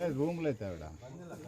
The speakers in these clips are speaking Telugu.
Es boom letter, ¿verdad?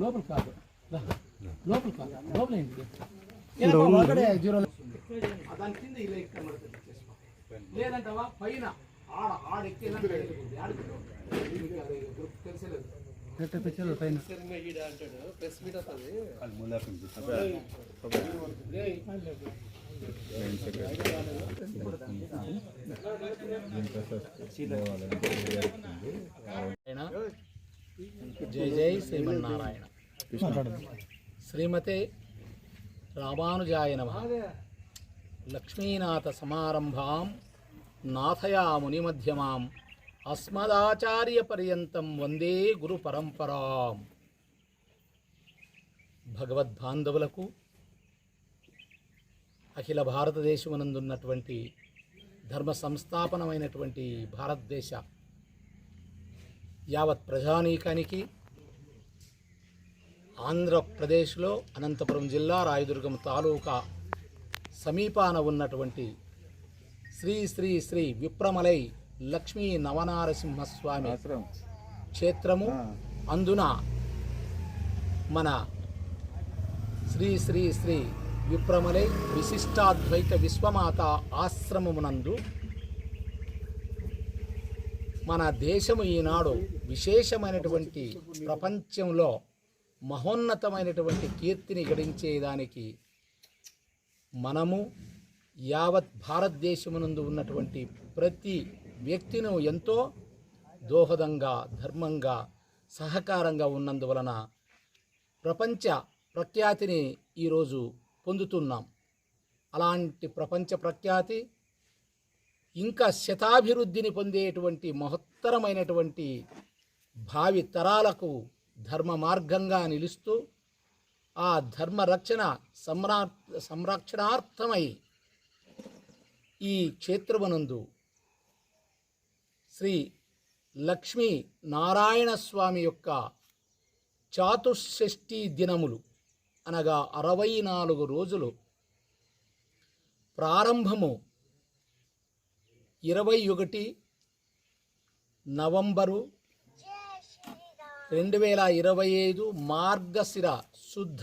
లోపల కాదు. లోపల కాదు. లోపల ఏంటి? జీరో దాని కింద ఇలా ఇక్కడ. లేదంటావా? పైన ఆడ ఆడ ఎక్కి తెలిసలేదు. జై జై శ్రీమన్నారాయణ. శ్రీమతే రామానుజాయ నమ. లక్ష్మీనాథ సమారంభాం నాథయా మునిమధ్యమాం అస్మదాచార్య పర్యంతం వందే గురు పరంపరాం. భగవద్బాంధవులకు అఖిల భారతదేశమునందున్నటువంటి ధర్మ సంస్థాపనమైనటువంటి భారతదేశ యావత్ ప్రజానీకానికి ఆంధ్రప్రదేశ్లో అనంతపురం జిల్లా రాయదుర్గం తాలూకా సమీపాన ఉన్నటువంటి శ్రీ శ్రీ శ్రీ విప్రమలై లక్ష్మీ నవనారసింహస్వామి క్షేత్రము అందున మన శ్రీ శ్రీ శ్రీ విప్రమలై విశిష్టాద్వైత విశ్వమాత ఆశ్రమమునందు మన దేశము ఈనాడు విశేషమైనటువంటి ప్రపంచంలో మహోన్నతమైనటువంటి కీర్తిని గడించేదానికి మనము యావత్ భారతదేశమునందు ఉన్నటువంటి ప్రతి వ్యక్తిను ఎంతో దోహదంగా ధర్మంగా సహకారంగా ఉన్నందువలన ప్రపంచ ప్రఖ్యాతిని ఈరోజు పొందుతున్నాం. అలాంటి ప్రపంచ ప్రఖ్యాతి ఇంకా శతాభివృద్ధిని పొందేటువంటి మహత్తరమైనటువంటి భావి తరాలకు ధర్మ మార్గంగా నిలుస్తూ ఆ ధర్మ రక్షణ సంరా సంరక్షణార్థమై ఈ క్షేత్రమునందు శ్రీ లక్ష్మీ నారాయణ స్వామి యొక్క చాతుషష్ఠి దినములు అనగా అరవై నాలుగు రోజులు ప్రారంభము ఇరవై ఒకటి నవంబరు రెండు వేల ఇరవై ఐదు మార్గశిర శుద్ధ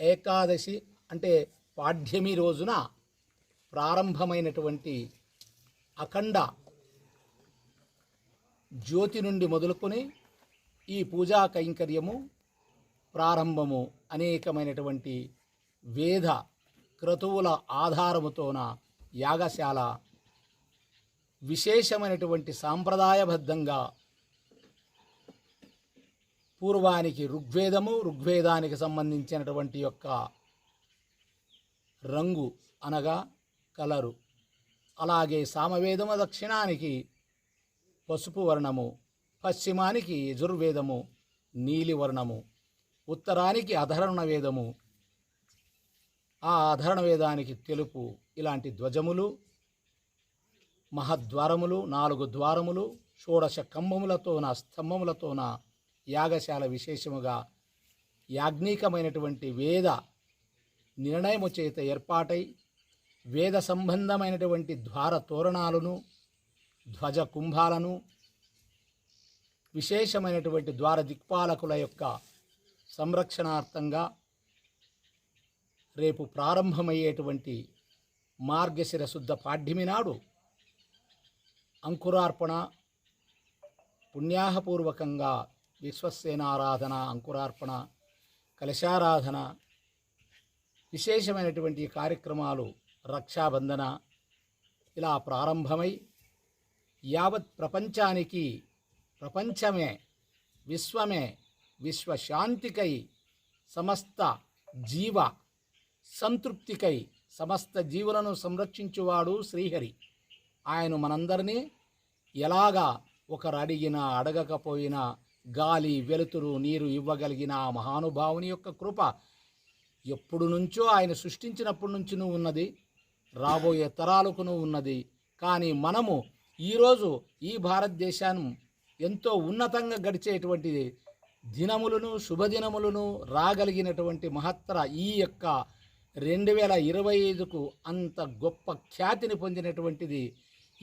ఏకాదశి అంటే పాఠ్యమి రోజున ప్రారంభమైనటువంటి అఖండ జ్యోతి నుండి మొదలుకొని ఈ పూజా కైంకర్యము ప్రారంభము అనేకమైనటువంటి వేద క్రతువుల ఆధారముతోన యాగశాల విశేషమైనటువంటి సాంప్రదాయబద్ధంగా పూర్వానికి ఋగ్వేదము ఋగ్వేదానికి సంబంధించినటువంటి యొక్క రంగు అనగా కలరు. అలాగే సామవేదము దక్షిణానికి పసుపు వర్ణము పశ్చిమానికి యజుర్వేదము నీలి వర్ణము ఉత్తరానికి అధరణ వేదము. ఆ అధరణ వేదానికి తెలుపు ఇలాంటి ధ్వజములు మహద్వారములు నాలుగు ద్వారములు షోడశ కంబములతోన స్తంభములతోన యాగశాల విశేషముగా యాజ్ఞికమైనటువంటి వేద నిర్ణయము చేత ఏర్పాటై వేద సంబంధమైనటువంటి ద్వార తోరణాలను ధ్వజ కుంభాలను విశేషమైనటువంటి ద్వార దిక్పాలకుల యొక్క సంరక్షణార్థంగా రేపు ప్రారంభమయ్యేటువంటి మార్గశిర శుద్ధ పాఠ్యమి నాడు అంకురార్పణ పుణ్యాహపూర్వకంగా విశ్వసేనారాధన అంకురార్పణ కలశారాధన విశేషమైనటువంటి కార్యక్రమాలు రక్షాబంధన ఇలా ప్రారంభమై యావత్ ప్రపంచానికి ప్రపంచమే విశ్వమే విశ్వశాంతికై సమస్త జీవ సంతృప్తికై సమస్త జీవులను సంరక్షించువాడు శ్రీహరి. ఆయన మనందరినీ ఎలాగా ఒకరు అడిగినా అడగకపోయినా గాలి వెలుతురు నీరు ఇవ్వగలిగిన ఆ మహానుభావుని యొక్క కృప ఎప్పుడు నుంచో ఆయన సృష్టించినప్పటి నుంచి ఉన్నది రాబోయే తరాలకును ఉన్నది. కానీ మనము ఈరోజు ఈ భారతదేశాన్ని ఎంతో ఉన్నతంగా గడిచేటువంటి దినములను శుభదినములను రాగలిగినటువంటి మహత్తర ఈ యొక్క రెండు వేల ఇరవై ఐదుకు అంత గొప్ప ఖ్యాతిని పొందినటువంటిది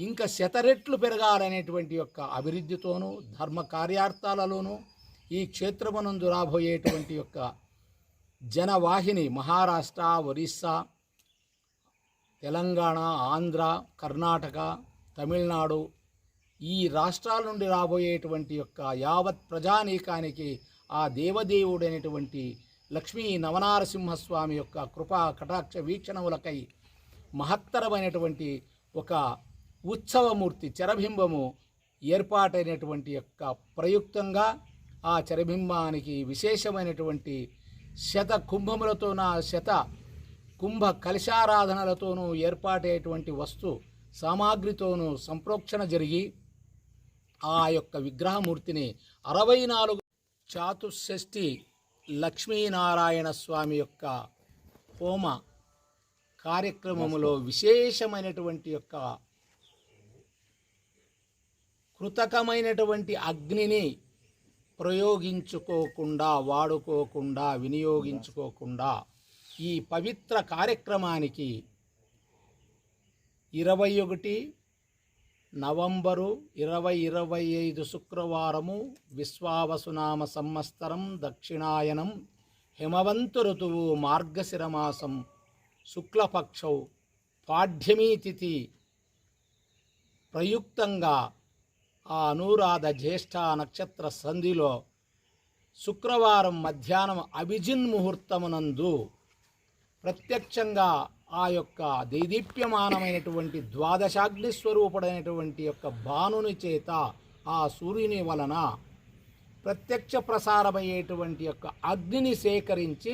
ఇంకా శతరెట్లు పెరగాలనేటువంటి యొక్క అభివృద్ధితోనూ ధర్మ కార్యార్థాలలోనూ ఈ క్షేత్రమునందు రాబోయేటువంటి యొక్క జనవాహిని మహారాష్ట్ర ఒరిస్సా తెలంగాణ ఆంధ్ర కర్ణాటక తమిళనాడు ఈ రాష్ట్రాల నుండి రాబోయేటువంటి యొక్క యావత్ ప్రజానీకానికి ఆ దేవదేవుడైనటువంటి లక్ష్మీ నవనారసింహస్వామి యొక్క కృపా కటాక్ష వీక్షణములకై మహత్తరమైనటువంటి ఒక ఉత్సవమూర్తి చరబింబము ఏర్పాటైనటువంటి యొక్క ప్రయుక్తంగా ఆ చరబింబానికి విశేషమైనటువంటి శత కుంభములతోన శత కుంభ కలశారాధనలతోనూ ఏర్పాటైనటువంటి వస్తు సామాగ్రితోనూ సంప్రోక్షణ జరిగి ఆ యొక్క విగ్రహమూర్తిని అరవై నాలుగు చాతుషష్ఠి లక్ష్మీనారాయణ స్వామి యొక్క హోమ కార్యక్రమములో విశేషమైనటువంటి యొక్క కృతకమైనటువంటి అగ్నిని ప్రయోగించుకోకుండా వాడుకోకుండా వినియోగించుకోకుండా ఈ పవిత్ర కార్యక్రమానికి ఇరవై ఒకటి నవంబరు ఇరవై ఇరవై ఐదు శుక్రవారము విశ్వావసునామ సంవత్సరం దక్షిణాయనం హిమవంతు ఋతువు మార్గశిరమాసం శుక్లపక్షౌ పాఠ్యమీ తిథి ప్రయుక్తంగా ఆ అనురాధ జ్యేష్ఠ నక్షత్ర సంధిలో శుక్రవారం మధ్యాహ్నం అభిజిన్ ముహూర్తమునందు ప్రత్యక్షంగా ఆ యొక్క దైదీప్యమానమైనటువంటి ద్వాదశాగ్ని స్వరూపుడైనటువంటి యొక్క భానుని చేత ఆ సూర్యుని వలన ప్రత్యక్ష ప్రసారమయ్యేటువంటి యొక్క అగ్నిని సేకరించి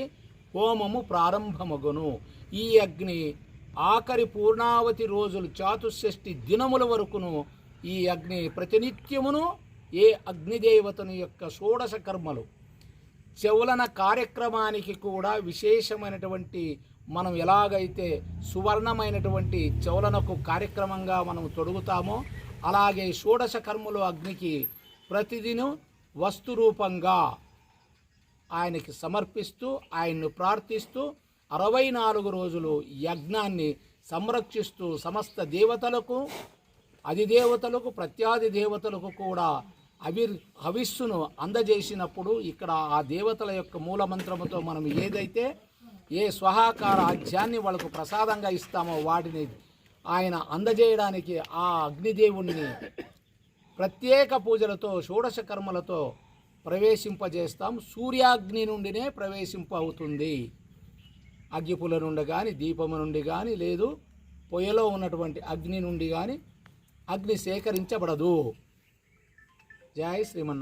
హోమము ప్రారంభమగును. ఈ అగ్ని ఆఖరి పూర్ణావతి రోజులు చాతుషష్ఠి దినముల వరకును ఈ అగ్ని ప్రతినిత్యమును ఏ అగ్నిదేవతను యొక్క షోడశ కర్మలు. చెవులన కార్యక్రమానికి కూడా విశేషమైనటువంటి మనం ఎలాగైతే సువర్ణమైనటువంటి చెవులనకు కార్యక్రమంగా మనం తొడుగుతామో అలాగే షోడశ కర్మలు అగ్నికి ప్రతిదినం వస్తు రూపంగా ఆయనకి సమర్పిస్తూ ఆయన్ను ప్రార్థిస్తూ అరవై నాలుగు రోజులు యజ్ఞాన్ని సంరక్షిస్తూ సమస్త దేవతలకు అధిదేవతలకు ప్రత్యాది దేవతలకు కూడా అవిర్ హవిస్సును అందజేసినప్పుడు ఇక్కడ ఆ దేవతల యొక్క మూలమంత్రముతో మనం ఏదైతే ఏ స్వహాకార ఆజ్యాన్ని వాళ్ళకు ప్రసాదంగా ఇస్తామో వాటిని ఆయన అందజేయడానికి ఆ అగ్నిదేవుణ్ణి ప్రత్యేక పూజలతో షోడశ కర్మలతో ప్రవేశింపజేస్తాం. సూర్యాగ్ని నుండినే ప్రవేశింప అవుతుంది అగ్గిపుల నుండి కానీ దీపము నుండి కానీ లేదు పొయ్యిలో ఉన్నటువంటి అగ్ని నుండి కానీ అగ్ని సేకరించబడదు. జై శ్రీమన్న